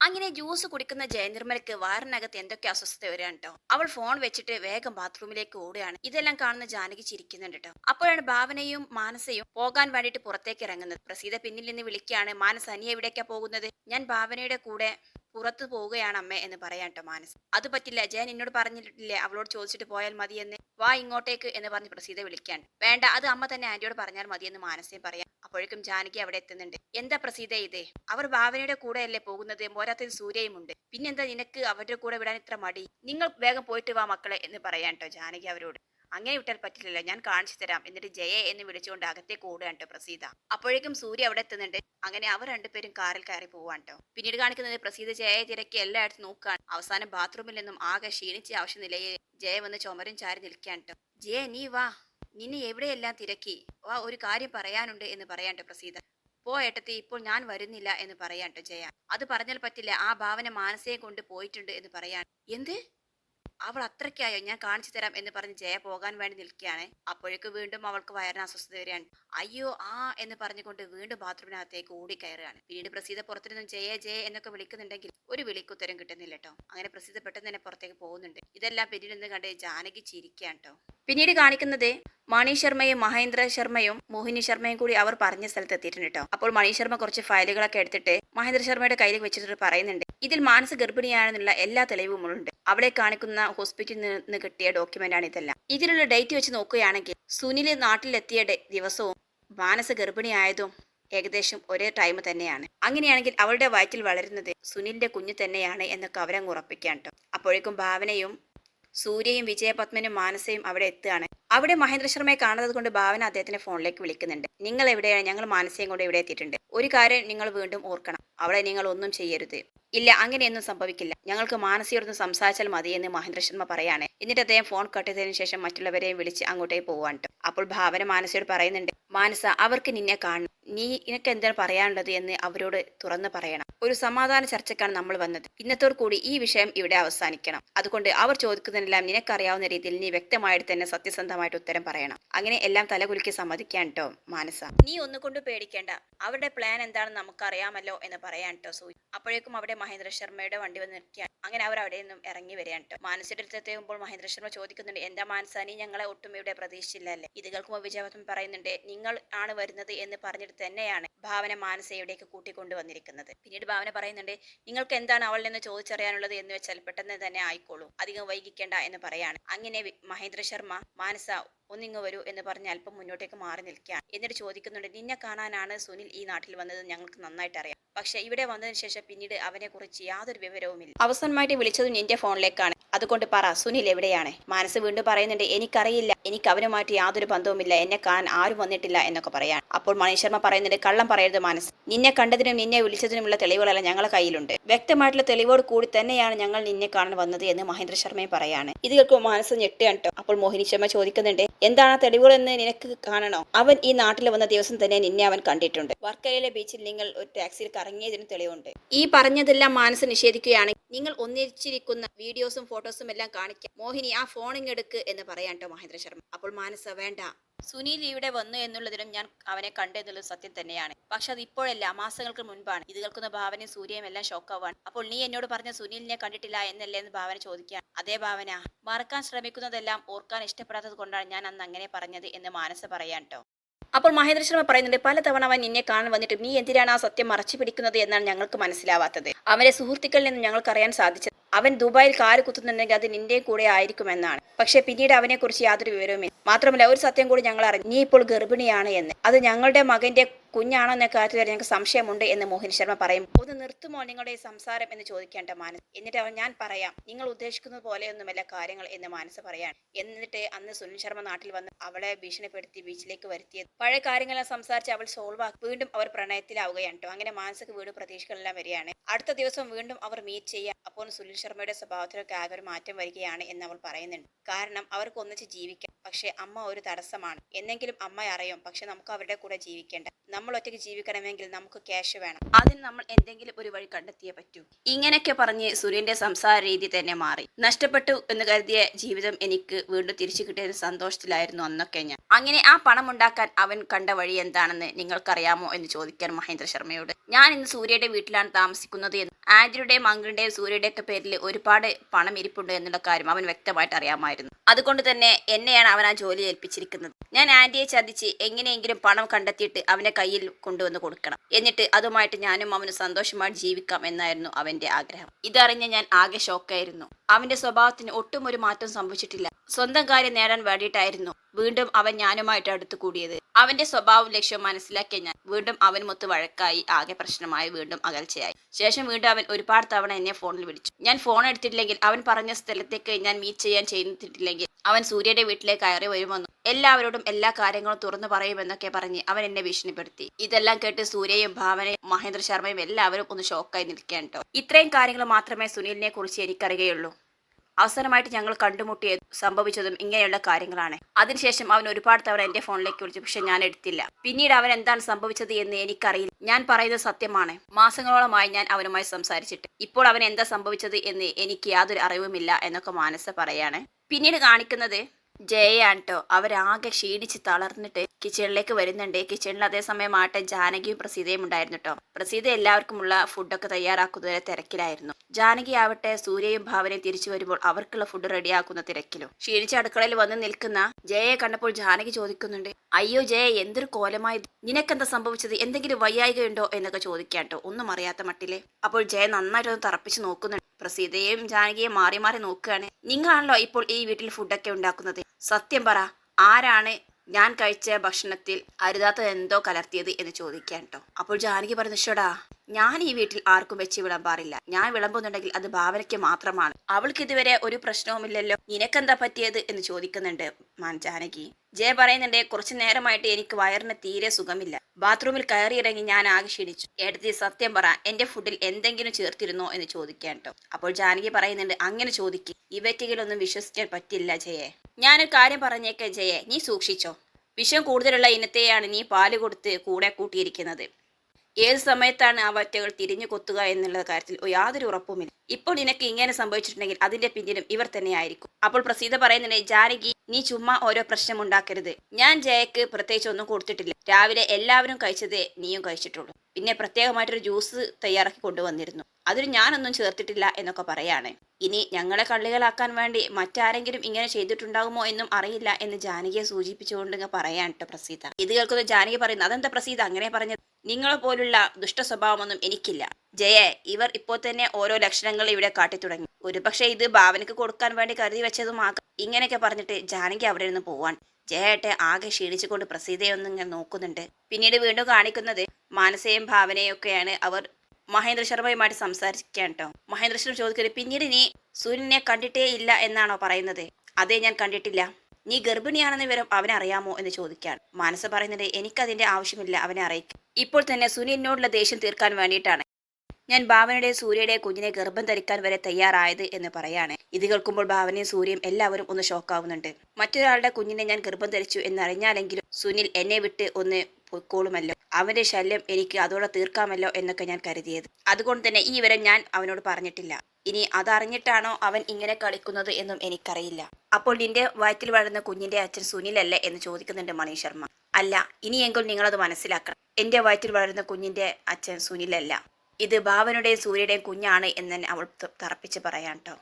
അങ്ങനെ ജ്യൂസ് കുടിക്കുന്ന ജയനിർമ്മലക്ക് വയറിനകത്ത് എന്തൊക്കെ അസ്വസ്ഥത വരികയാണ് കേട്ടോ അവൾ ഫോൺ വെച്ചിട്ട് വേഗം ബാത്റൂമിലേക്ക് ഓടുകയാണ്. ഇതെല്ലാം കാണുന്ന ജാനകി ചിരിക്കുന്നുണ്ട് കേട്ടോ അപ്പോഴാണ് ഭാവനയും മാനസയും പോകാൻ വേണ്ടിയിട്ട് പുറത്തേക്ക് ഇറങ്ങുന്നത്. പ്രസീത പിന്നിൽ നിന്ന് വിളിക്കുകയാണ് മാനസ അനിയ എവിടേക്കാ പോകുന്നത്? ഞാൻ ഭാവനയുടെ കൂടെ പുറത്തു പോവുകയാണ് അമ്മേ എന്ന് പറയാം കേട്ടോ മാനസ്. അത് പറ്റില്ല ജയൻ എന്നോട് പറഞ്ഞിട്ടില്ലേ അവളോട് ചോദിച്ചിട്ട് പോയാൽ മതിയെന്ന്. വാ ഇങ്ങോട്ടേക്ക് എന്ന് പറഞ്ഞ് പ്രസീത വിളിക്കാൻ. വേണ്ട അത് അമ്മ തന്നെ ആന്റിയോട് പറഞ്ഞാൽ മതി എന്ന് മാനസയും പറയാം. അപ്പോഴേക്കും ജാനകി അവിടെ എത്തുന്നുണ്ട്. എന്താ പ്രസീത ഇതേ? അവർ ഭാവനയുടെ കൂടെയല്ലേ പോകുന്നത്? പോരാത്തതിൽ സൂര്യയും ഉണ്ട്. പിന്നെന്താ നിനക്ക് അവരുടെ കൂടെ വിടാൻ ഇത്ര മടി? നിങ്ങൾ വേഗം പോയിട്ട് വാ മക്കളെ എന്ന് പറയാൻ കേട്ടോ ജാനകി അവരോട്. അങ്ങനെ വിട്ടാൽ പറ്റില്ലല്ലോ. ഞാൻ കാണിച്ചു തരാം. എന്നിട്ട് ജയെ എന്ന് വിളിച്ചുകൊണ്ട് അകത്തേക്ക് ഓടുകയാണ് പ്രസീത. അപ്പോഴേക്കും സൂര്യ അവിടെ എത്തുന്നുണ്ട്. അങ്ങനെ അവർ രണ്ടുപേരും കാറിൽ കയറി കേട്ടോ. പിന്നീട് കാണിക്കുന്നത് പ്രസീത ജയയെ തിരക്കി എല്ലായിടത്തും നോക്കാൻ അവസാനം ബാത്റൂമിൽ നിന്നും ആകെ ക്ഷീണിച്ച ആവശ്യ നിലയിൽ ജയ വന്ന് ചുമരും ചാരി നിൽക്കാൻ കേട്ടോ. ജയ നീ വാ. നിന്നെ എവിടെയെല്ലാം തിരക്കി? വാ ഒരു കാര്യം പറയാനുണ്ട് എന്ന് പറയാൻ പ്രസീത. പോ ഏട്ടത്തി ഇപ്പോൾ ഞാൻ വരുന്നില്ല എന്ന് പറയാൻ കേട്ടോ ജയ. അത് പറഞ്ഞാൽ പറ്റില്ല. ആ ഭാവന മാനസയെ കൊണ്ട് പോയിട്ടുണ്ട് എന്ന് പറയാൻ. എന്ത്? അവൾ അത്രയ്ക്കായോ? ഞാൻ കാണിച്ചു തരാം എന്ന് പറഞ്ഞ് ജയ പോകാൻ വേണ്ടി നിൽക്കുകയാണ്. അപ്പോഴേക്ക് വീണ്ടും അവൾക്ക് വയറിന് അസ്വസ്ഥത വരികയാണ്. അയ്യോ ആ എന്ന് പറഞ്ഞുകൊണ്ട് വീണ്ടും ബാത്റൂമിനകത്തേക്ക് ഓടി കയറുകയാണ് പിന്നീട് പ്രസീത പുറത്തുനിന്നും ജയ ജയ എന്നൊക്കെ വിളിക്കുന്നുണ്ടെങ്കിൽ ഒരു വിളിക്കുത്തരം കിട്ടുന്നില്ല കേട്ടോ അങ്ങനെ പ്രസീത പെട്ടെന്ന് തന്നെ പുറത്തേക്ക് പോകുന്നുണ്ട്. ഇതെല്ലാം പിന്നീട് നിന്ന് കണ്ട് ജാനകി ചിരിക്കുകയാണ് കേട്ടോ പിന്നീട് കാണിക്കുന്നത് മണി ശർമ്മയും മഹേന്ദ്ര ശർമ്മയും മോഹിനി ശർമ്മയും കൂടി അവർ പറഞ്ഞ സ്ഥലത്ത് എത്തിയിട്ടുണ്ട് കേട്ടോ അപ്പോൾ മണി ശർമ്മ കുറച്ച് ഫയലുകളൊക്കെ എടുത്തിട്ട് മഹേന്ദ്ര ശർമ്മയുടെ കയ്യിൽ വെച്ചിട്ട് പറയുന്നുണ്ട്. ഇതിൽ മാനസ ഗർഭിണിയാണെന്നുള്ള എല്ലാ തെളിവുകളും ഉണ്ട്. അവളെ കാണിക്കുന്ന ഹോസ്പിറ്റലിൽ നിന്ന് കിട്ടിയ ഡോക്യുമെന്റ് ആണ് ഇതെല്ലാം. ഇതിലുള്ള ഡേറ്റ് വെച്ച് നോക്കുകയാണെങ്കിൽ സുനിൽ നാട്ടിലെത്തിയ ദിവസവും മാനസ ഗർഭിണിയായതും ഏകദേശം ഒരേ ടൈം തന്നെയാണ്. അങ്ങനെയാണെങ്കിൽ അവളുടെ വയറ്റിൽ വളരുന്നത് സുനിലിന്റെ കുഞ്ഞു തന്നെയാണ് എന്നൊക്കെ അവരങ്ങ് ഉറപ്പിക്കാൻ കേട്ടോ അപ്പോഴേക്കും ഭാവനയും സൂര്യയും വിജയപത്മനും മാനസയും അവിടെ എത്തുകയാണ്. അവിടെ മഹേന്ദ്ര ശർമ്മയെ കാണുന്നത് കൊണ്ട് ഭാവന അദ്ദേഹത്തിന്റെ ഫോണിലേക്ക് വിളിക്കുന്നുണ്ട്. നിങ്ങൾ എവിടെയാണ്? ഞങ്ങൾ മാനസയും കൊണ്ട് ഇവിടെ എത്തിയിട്ടുണ്ട്. ഒരു കാര്യം നിങ്ങൾ വീണ്ടും ഓർക്കണം. അവളെ നിങ്ങൾ ഒന്നും ചെയ്യരുത്. ഇല്ല അങ്ങനെയൊന്നും സംഭവിക്കില്ല. ഞങ്ങൾക്ക് മാനസിയോടൊന്ന് സംസാരിച്ചാൽ മതി എന്ന് മഹേന്ദ്ര ശർമ്മ പറയാണ്. എന്നിട്ട് അദ്ദേഹം ഫോൺ കട്ട് ശേഷം മറ്റുള്ളവരെയും വിളിച്ച് അങ്ങോട്ടേക്ക് പോവാൻ അപ്പോൾ ഭാവന മാനസിയോട് പറയുന്നുണ്ട് മാനസ അവർക്ക് നിന്നെ കാണണം. നീ നിനക്ക് എന്താണ് പറയാനുള്ളത് എന്ന് അവരോട് തുറന്നു പറയണം. ഒരു സമാധാന ചർച്ചയ്ക്കാണ് നമ്മൾ വന്നത്. ഇന്നത്തോടു കൂടി ഈ വിഷയം ഇവിടെ അവസാനിക്കണം. അതുകൊണ്ട് അവർ ചോദിക്കുന്നതെല്ലാം നിനക്കറിയാവുന്ന രീതിയിൽ നീ വ്യക്തമായിട്ട് തന്നെ സത്യസന്ധമായിട്ട് ഉത്തരം പറയണം. അങ്ങനെ എല്ലാം തലകുലുക്കി സമ്മതിക്കാൻ കേട്ടോ മാനസ. നീ ഒന്നുകൊണ്ട് പേടിക്കേണ്ട. അവരുടെ പ്ലാൻ എന്താണെന്ന് നമുക്കറിയാമല്ലോ എന്ന് പറയാൻ കേട്ടോ സൂചി. അപ്പോഴേക്കും അവിടെ മഹേന്ദ്ര ശർമ്മയുടെ വണ്ടി വന്ന് നിൽക്കുകയാണ്. അങ്ങനെ അവർ അവിടെ നിന്നും ഇറങ്ങി വരികയാണ് കേട്ടോ. മാനസയുടെ അടുത്തെത്തുമ്പോൾ മഹേന്ദ്ര ശർമ്മ ചോദിക്കുന്നുണ്ട് എന്താ മാനസാനി ഞങ്ങളെ ഒട്ടും ഇവിടെ പ്രതീക്ഷിച്ചില്ലല്ലേ? ഇത് കേൾക്കുമ്പോൾ വിജയപത്മൻ പറയുന്നുണ്ട് നിങ്ങൾ ആണ് വരുന്നത് എന്ന് പറഞ്ഞിട്ട് തന്നെയാണ് ഭാവന മാനസയുടേക്ക് കൂട്ടിക്കൊണ്ടുവന്നിരിക്കുന്നത് പിന്നീട് ഭാവന പറയുന്നുണ്ട് നിങ്ങൾക്ക് എന്താണ് അവളിൽ നിന്ന് ചോദിച്ചറിയാനുള്ളത് എന്ന് വെച്ചാൽ പെട്ടെന്ന് തന്നെ ആയിക്കോളൂ അധികം വൈകിക്കേണ്ട എന്ന് പറയാണ്. അങ്ങനെ മഹേന്ദ്ര ശർമ്മ മാനസ ഒന്നിങ്ങ് വരൂ എന്ന് പറഞ്ഞ് അല്പം മുന്നോട്ടേക്ക് മാറി നിൽക്കുകയാണ്. എന്നിട്ട് ചോദിക്കുന്നുണ്ട് നിന്നെ കാണാനാണ് സുനിൽ ഈ നാട്ടിൽ വന്നത് ഞങ്ങൾക്ക് നന്നായിട്ട് അറിയാം. പക്ഷെ ഇവിടെ വന്നതിന് ശേഷം പിന്നീട് അവനെക്കുറിച്ച് യാതൊരു വിവരവുമില്ല. അവസാനമായിട്ട് വിളിച്ചതും എന്റെ ഫോണിലേക്കാണ്. അതുകൊണ്ട് പറ സുനിൽ എവിടെയാണ്? മനസ്സ് വീണ്ടും പറയുന്നുണ്ട് എനിക്കറിയില്ല എനിക്ക് അവനുമായിട്ട് യാതൊരു ബന്ധവുമില്ല എന്നെ കാണാൻ ആരും വന്നിട്ടില്ല എന്നൊക്കെ പറയാൻ അപ്പോൾ മണി ശർമ്മ പറയുന്നുണ്ട് കള്ളം പറയരുത് മനസ്സ് നിന്നെ കണ്ടതിനും നിന്നെ വിളിച്ചതിനുമുള്ള തെളിവുകളെല്ലാം ഞങ്ങളുടെ കയ്യിലുണ്ട്. വ്യക്തമായിട്ടുള്ള തെളിവോട് കൂടി തന്നെയാണ് ഞങ്ങൾ നിന്നെ കാണാൻ വന്നത് എന്ന് മഹേന്ദ്ര ശർമ്മയും പറയാണ്. ഇത് കേൾക്കുമ്പോൾ മനസ്സ് ഞെട്ടുകയാണ് അപ്പോൾ മോഹിനി ശർമ്മ ചോദിക്കുന്നുണ്ട് എന്താണ് തെളിവുകൾ തെളിവുകളെന്ന് നിനക്ക് കാണണോ? അവൻ ഈ നാട്ടിൽ വന്ന ദിവസം തന്നെ നിന്നെ അവൻ കണ്ടിട്ടുണ്ട്. വർക്കലയിലെ ബീച്ചിൽ നിങ്ങൾ ഒരു ടാക്സിയിൽ കറങ്ങിയതിന് തെളിവുണ്ട്. ഈ പറഞ്ഞതെല്ലാം മനസ്സ് നിഷേധിക്കുകയാണ്. നിങ്ങൾ ഒന്നിച്ചിരിക്കുന്ന വീഡിയോസും ഫോട്ടോസും എല്ലാം കാണിക്കാം. മോഹിനി ആ ഫോണിങ് എടുക്ക് എന്ന് പറയാൻ കേട്ടോ മഹേന്ദ്ര ശർമ്മ. അപ്പോൾ മാനസ വേണ്ട. സുനിൽ ഇവിടെ വന്നു എന്നുള്ളതിലും ഞാൻ അവനെ കണ്ടു എന്നുള്ളത് സത്യം തന്നെയാണ്. പക്ഷെ അത് ഇപ്പോഴല്ല മാസങ്ങൾക്ക് മുൻപാണ്. ഇത് കേൾക്കുന്ന ഭാവനയും സൂര്യയും എല്ലാം ഷോക്കാവാണ് അപ്പോൾ നീ എന്നോട് പറഞ്ഞ സുനിലിനെ കണ്ടിട്ടില്ല എന്നല്ലേ എന്ന് ഭാവന ചോദിക്കാൻ അതേ ഭാവന മറക്കാൻ ശ്രമിക്കുന്നതെല്ലാം ഓർക്കാൻ ഇഷ്ടപ്പെടാത്തത് കൊണ്ടാണ് ഞാൻ അന്ന് അങ്ങനെ പറഞ്ഞത് എന്ന് മാനസ പറയാൻ അപ്പോൾ മഹേന്ദ്ര ശർമ്മ പറയുന്നുണ്ട് പലതവണ അവൻ നിന്നെ കാണാൻ വന്നിട്ടും നീ എന്തിനാണ് ആ സത്യം മറച്ചു പിടിക്കുന്നത് എന്നാണ് ഞങ്ങൾക്ക് മനസ്സിലാവാത്തത്. അവരെ സുഹൃത്തുക്കളിൽ നിന്ന് ഞങ്ങൾക്ക് അറിയാൻ സാധിച്ചത് അവൻ ദുബായിൽ കാൽ കുത്തുന്നുണ്ടെങ്കിൽ അത് നിന്റെ കൂടെ ആയിരിക്കും എന്നാണ് പക്ഷെ പിന്നീട് അവനെ കുറിച്ച് യാതൊരു വിവരവുമില്ല. മാത്രമല്ല ഒരു സത്യം കൂടി ഞങ്ങൾ അറിഞ്ഞു. നീ ഇപ്പോൾ ഗർഭിണിയാണ് എന്ന്. അത് ഞങ്ങളുടെ മകന്റെ കുഞ്ഞാണോ എന്നൊക്കെ കാര്യത്തിൽ ഞങ്ങൾക്ക് സംശയമുണ്ട് എന്ന് മോഹിനി ശർമ്മ പറയും. ഒന്ന് നിർത്തുമോ നിങ്ങളുടെ സംസാരം? എന്ന് ചോദിക്കേണ്ട മാനസ്. എന്നിട്ട് അവൻ ഞാൻ പറയാം നിങ്ങൾ ഉദ്ദേശിക്കുന്നത് പോലെയൊന്നുമല്ല കാര്യങ്ങൾ എന്ന് മാനസ് പറയാൻ. എന്നിട്ട് അന്ന് സുനിൽ ശർമ്മ നാട്ടിൽ വന്ന് അവളെ ഭീഷണിപ്പെടുത്തി ബീച്ചിലേക്ക് വരുത്തിയത്. പഴയ കാര്യങ്ങളെല്ലാം സംസാരിച്ച് അവൾ സോൾവ് ആക്കി വീണ്ടും അവർ പ്രണയത്തിലാവുകയാണ് കേട്ടോ അങ്ങനെ മാനസിക വീട് പ്രതീക്ഷകളെല്ലാം വരികയാണ്. അടുത്ത ദിവസം വീണ്ടും അവർ മീറ്റ് ചെയ്യുക അപ്പോൾ സുനിൽ ശർമ്മയുടെ സ്വഭാവത്തിലൊക്കെ ആകെ ഒരു മാറ്റം വരികയാണ് എന്ന് അവൾ പറയുന്നുണ്ട്. കാരണം അവർക്ക് ഒന്നിച്ച് ജീവിക്കാം പക്ഷെ അമ്മ ഒരു തടസ്സമാണ്. എന്നെങ്കിലും അമ്മ അറിയും പക്ഷെ നമുക്ക് അവരുടെ കൂടെ ജീവിക്കേണ്ട. നമ്മൾ ഒറ്റയ്ക്ക് ജീവിക്കണമെങ്കിൽ നമുക്ക് ക്യാഷ് വേണം. അതിന് നമ്മൾ എന്തെങ്കിലും ഒരു വഴി കണ്ടെത്തിയേ പറ്റൂ. ഇങ്ങനെയൊക്കെ പറഞ്ഞ് സൂര്യന്റെ സംസാര രീതി തന്നെ മാറി. നഷ്ടപ്പെട്ടു എന്ന് കരുതിയ ജീവിതം എനിക്ക് വീണ്ടും തിരിച്ചു കിട്ടിയ സന്തോഷത്തിലായിരുന്നു അന്നൊക്കെ ഞാൻ. അങ്ങനെ ആ പണം ഉണ്ടാക്കാൻ അവൻ കണ്ട വഴി എന്താണെന്ന് നിങ്ങൾക്കറിയാമോ എന്ന് ചോദിക്കാൻ മഹേന്ദ്ര ശർമ്മയോട്. ഞാൻ ഇന്ന് സൂര്യയുടെ വീട്ടിലാണ് താമസിക്കുന്നത് എന്ന് ആന്റണിയുടെയും അങ്കിളിന്റെയും സൂര്യയുടെ ഒക്കെ പേരിൽ ഒരുപാട് പണം ഇരിപ്പുണ്ട് എന്നുള്ള കാര്യം അവൻ വ്യക്തമായിട്ട് അറിയാമായിരുന്നു. അതുകൊണ്ട് തന്നെ എന്നെയാണ് അവൻ ആ ജോലി ഏൽപ്പിച്ചിരിക്കുന്നത്. ഞാൻ ആന്റിയെ ചതിച്ച് എങ്ങനെയെങ്കിലും പണം കണ്ടെത്തിയിട്ട് അവനെ കയ്യിൽ കൊണ്ടുവന്ന് കൊടുക്കണം. എന്നിട്ട് അതുമായിട്ട് ഞാനും അവന് സന്തോഷമായിട്ട് ജീവിക്കാം എന്നായിരുന്നു അവന്റെ ആഗ്രഹം. ഇതറിഞ്ഞ് ഞാൻ ആകെ ഷോക്കായിരുന്നു അവന്റെ സ്വഭാവത്തിന് ഒട്ടും ഒരു മാറ്റം സംഭവിച്ചിട്ടില്ല. സ്വന്തം കാര്യം നേടാൻ വേണ്ടിയിട്ടായിരുന്നു വീണ്ടും അവൻ ഞാനുമായിട്ട് അടുത്തു കൂടിയത്. അവന്റെ സ്വഭാവം ലക്ഷ്യം മനസ്സിലാക്കിയ ഞാൻ വീണ്ടും അവനുമൊത്ത് വഴക്കായി ആകെ പ്രശ്നമായി വീണ്ടും അകൽച്ചയായി. ശേഷം വീണ്ടും അവൻ ഒരുപാട് തവണ എന്നെ ഫോണിൽ വിളിച്ചു. ഞാൻ ഫോൺ എടുത്തിട്ടില്ലെങ്കിൽ അവൻ പറഞ്ഞ സ്ഥലത്തേക്ക് ഞാൻ മീറ്റ് ചെയ്യാൻ ചെയ്തിട്ടില്ലെങ്കിൽ അവൻ സൂര്യയുടെ വീട്ടിലേക്ക് കയറി വരുമെന്നും എല്ലാവരോടും എല്ലാ കാര്യങ്ങളും തുറന്നു പറയുമെന്നൊക്കെ പറഞ്ഞ് അവൻ എന്നെ ഭീഷണിപ്പെടുത്തി. ഇതെല്ലാം കേട്ട് സൂര്യയും ഭാവനയും മഹേന്ദ്ര ശർമ്മയും എല്ലാവരും ഒന്ന് ഷോക്കായി നിൽക്കാൻ കേട്ടോ ഇത്രയും കാര്യങ്ങൾ മാത്രമേ സുനിലിനെ കുറിച്ച് എനിക്കറിയുകയുള്ളൂ. അവസാനമായിട്ട് ഞങ്ങൾ കണ്ടുമുട്ടിയ സംഭവിച്ചതും ഇങ്ങനെയുള്ള കാര്യങ്ങളാണ്. അതിനുശേഷം അവൻ ഒരുപാട് തവണ എന്റെ ഫോണിലേക്ക് വിളിച്ചു പക്ഷെ ഞാൻ എടുത്തില്ല. പിന്നീട് അവൻ എന്താണ് സംഭവിച്ചത് എന്ന് എനിക്കറിയില്ല. ഞാൻ പറയുന്നത് സത്യമാണ്. മാസങ്ങളോളമായി ഞാൻ അവനുമായി സംസാരിച്ചിട്ട് ഇപ്പോൾ അവൻ എന്താ സംഭവിച്ചത് എന്ന് എനിക്ക് യാതൊരു അറിവുമില്ല എന്നൊക്കെ മാനസ പറയാണ്. പിന്നീട് കാണിക്കുന്നത് കേട്ടോ അവരാകെ ക്ഷീണിച്ച് തളർന്നിട്ട് കിച്ചണിലേക്ക് വരുന്നുണ്ട്. കിച്ചണിൽ അതേസമയം ആട്ടെ ജാനകിയും പ്രസീതയും ഉണ്ടായിരുന്നു കേട്ടോ പ്രസീത എല്ലാവർക്കുമുള്ള ഫുഡൊക്കെ തയ്യാറാക്കുന്നതിന് തിരക്കിലായിരുന്നു. ജാനകി ആവട്ടെ സൂര്യയും ഭാവനയും തിരിച്ചു വരുമ്പോൾ അവർക്കുള്ള ഫുഡ് റെഡിയാക്കുന്ന തിരക്കിലും. ക്ഷീണിച്ച അടുക്കളയിൽ വന്ന് നിൽക്കുന്ന ജയയെ കണ്ടപ്പോൾ ജാനകി ചോദിക്കുന്നുണ്ട് അയ്യോ ജയ എന്തൊരു കോലമായി. നിനക്കെന്താ സംഭവിച്ചത്? എന്തെങ്കിലും വയ്യായികയുണ്ടോ? എന്നൊക്കെ ചോദിക്കാം കേട്ടോ ഒന്നും അറിയാത്ത മട്ടിലെ. അപ്പോൾ ജയ നന്നായിട്ടൊന്ന് തറപ്പിച്ച് നോക്കുന്നുണ്ട്. പ്രസീതയെയും ജാനകിയും മാറി മാറി നോക്കുകയാണ്. നിങ്ങളാണല്ലോ ഇപ്പോൾ ഈ വീട്ടിൽ ഫുഡൊക്കെ ഉണ്ടാക്കുന്നത്. സത്യം പറ ആരാണ് ഞാൻ കഴിച്ച ഭക്ഷണത്തിൽ അരുതാത്തത് എന്തോ കലർത്തിയത് എന്ന് ചോദിക്കാൻ കേട്ടോ അപ്പോൾ ജാനകി പറഞ്ഞു ഷോടാ ഞാൻ ഈ വീട്ടിൽ ആർക്കും വെച്ച് വിളമ്പാറില്ല ഞാൻ വിളമ്പുന്നുണ്ടെങ്കിൽ അത് ഭാവനയ്ക്ക് മാത്രമാണ്. അവൾക്ക് ഇതുവരെ ഒരു പ്രശ്നവുമില്ലല്ലോ. നിനക്കെന്താ പറ്റിയത് എന്ന് ചോദിക്കുന്നുണ്ട് മാൻ ജാനകി ജയ പറയുന്നുണ്ട് കുറച്ചു നേരമായിട്ട് എനിക്ക് വയറിന് തീരെ സുഖമില്ല. ബാത്റൂമിൽ കയറിയിറങ്ങി ഞാൻ ആകെ ക്ഷീണിച്ചു. എടുത്തി സത്യം പറ എന്റെ ഫുഡിൽ എന്തെങ്കിലും ചേർത്തിരുന്നോ എന്ന് ചോദിക്കാൻ കേട്ടോ അപ്പോൾ ജാനകി പറയുന്നുണ്ട് അങ്ങനെ ചോദിക്കും. ഇവറ്റികളൊന്നും വിശ്വസിക്കാൻ പറ്റില്ല ജയെ. ഞാനൊരു കാര്യം പറഞ്ഞേക്കാം ജയെ നീ സൂക്ഷിച്ചോ. വിഷം കൂടുതലുള്ള ഇനത്തെയാണ് നീ പാൽ കൊടുത്ത് കൂടെ കൂട്ടിയിരിക്കുന്നത്. ഏത് സമയത്താണ് ആ വറ്റകൾ തിരിഞ്ഞു കൊത്തുക എന്നുള്ള കാര്യത്തിൽ യാതൊരു ഉറപ്പുമില്ല. ഇപ്പോൾ നിനക്ക് ഇങ്ങനെ സംഭവിച്ചിട്ടുണ്ടെങ്കിൽ അതിന്റെ പിന്നിലും ഇവർ തന്നെയായിരിക്കും. അപ്പോൾ പ്രസീത പറയുന്നുണ്ട് ജാനകി നീ ചുമ്മാ ഓരോ പ്രശ്നം ഉണ്ടാക്കരുത്. ഞാൻ ജയക്ക് പ്രത്യേകിച്ച് ഒന്നും കൊടുത്തിട്ടില്ല. രാവിലെ എല്ലാവരും കഴിച്ചതേ നീയും കഴിച്ചിട്ടുള്ളൂ. പിന്നെ പ്രത്യേകമായിട്ടൊരു ജ്യൂസ് തയ്യാറാക്കി കൊണ്ടുവന്നിരുന്നു. അതിന് ഞാനൊന്നും ചേർത്തിട്ടില്ല എന്നൊക്കെ പറയാണ്. ഇനി ഞങ്ങളെ കള്ളികളാക്കാൻ വേണ്ടി മറ്റാരെങ്കിലും ഇങ്ങനെ ചെയ്തിട്ടുണ്ടാകുമോ എന്നും അറിയില്ല എന്ന് ജാനകിയെ സൂചിപ്പിച്ചുകൊണ്ട് പറയാൻ കേട്ടോ പ്രസീത. ഇത് കേൾക്കുന്ന ജാനകി പറയുന്നു അതെന്താ പ്രസീത? അങ്ങനെ പറഞ്ഞത്? നിങ്ങളെ പോലുള്ള ദുഷ്ട സ്വഭാവമൊന്നും എനിക്കില്ല. ജയ ഇവർ ഇപ്പോൾ തന്നെ ഓരോ ലക്ഷണങ്ങൾ ഇവിടെ കാട്ടി തുടങ്ങി ഒരുപക്ഷെ ഇത് ഭാവനയ്ക്ക് കൊടുക്കാൻ വേണ്ടി കരുതി വെച്ചതുമാകാം. ഇങ്ങനെയൊക്കെ പറഞ്ഞിട്ട് ജാനകി അവിടെ നിന്ന് പോവാൻ. ജയട്ടെ ആകെ ക്ഷീണിച്ചുകൊണ്ട് പ്രസീതയൊന്നും ഇങ്ങനെ നോക്കുന്നുണ്ട്. പിന്നീട് വീണ്ടും കാണിക്കുന്നത് മാനസയും ഭാവനയും ഒക്കെയാണ് അവർ മഹേന്ദ്ര ശർമ്മയുമായിട്ട് സംസാരിക്കാൻ കേട്ടോ മഹേന്ദ്ര ശർമ്മ ചോദിക്കുന്നത് പിന്നീട് നീ സൂര്യനെ കണ്ടിട്ടേ ഇല്ല എന്നാണോ പറയുന്നത്? അതേ ഞാൻ കണ്ടിട്ടില്ല. നീ ഗർഭിണിയാണെന്ന വിവരം അവനറിയാമോ എന്ന് ചോദിക്കുകയാണ്. മാനസ പറയുന്നത് എനിക്കതിന്റെ ആവശ്യമില്ല അവനെ അറിയിക്കും. ഇപ്പോൾ തന്നെ സുനിലിനോടുള്ള ദേഷ്യം തീർക്കാൻ വേണ്ടിയിട്ടാണ്. ഞാൻ ഭാവനയുടെ സൂര്യയുടെ കുഞ്ഞിനെ ഗർഭം ധരിക്കാൻ വരെ തയ്യാറായത് എന്ന് പറയാണ്. ഇത് കേൾക്കുമ്പോൾ ഭാവനയും സൂര്യയും എല്ലാവരും ഒന്ന് ഷോക്കാവുന്നുണ്ട് മറ്റൊരാളുടെ കുഞ്ഞിനെ ഞാൻ ഗർഭം ധരിച്ചു എന്നറിഞ്ഞാലെങ്കിലും സുനിൽ എന്നെ വിട്ട് ഒന്ന് പൊയ്ക്കോളുമല്ലോ. അവന്റെ ശല്യം എനിക്ക് അതോടെ തീർക്കാമല്ലോ എന്നൊക്കെ ഞാൻ കരുതിയത്. അതുകൊണ്ട് തന്നെ ഈ വിവരം ഞാൻ അവനോട് പറഞ്ഞിട്ടില്ല. ഇനി അതറിഞ്ഞിട്ടാണോ അവൻ ഇങ്ങനെ കളിക്കുന്നത് എന്നും എനിക്കറിയില്ല. അപ്പോൾ നിന്റെ വയറ്റിൽ വളരുന്ന കുഞ്ഞിന്റെ അച്ഛൻ സുനിലല്ലേ എന്ന് ചോദിക്കുന്നുണ്ട് മണി ശർമ്മ. അല്ല ഇനിയെങ്കിൽ നിങ്ങളത് മനസ്സിലാക്കണം. എന്റെ വയറ്റിൽ വളരുന്ന കുഞ്ഞിന്റെ അച്ഛൻ സുനിലല്ല. ഇത് ഭാവനുടെയും സൂര്യയുടെയും കുഞ്ഞാണ് എന്ന് അവൾ തറപ്പിച്ച് പറയാം കേട്ടോ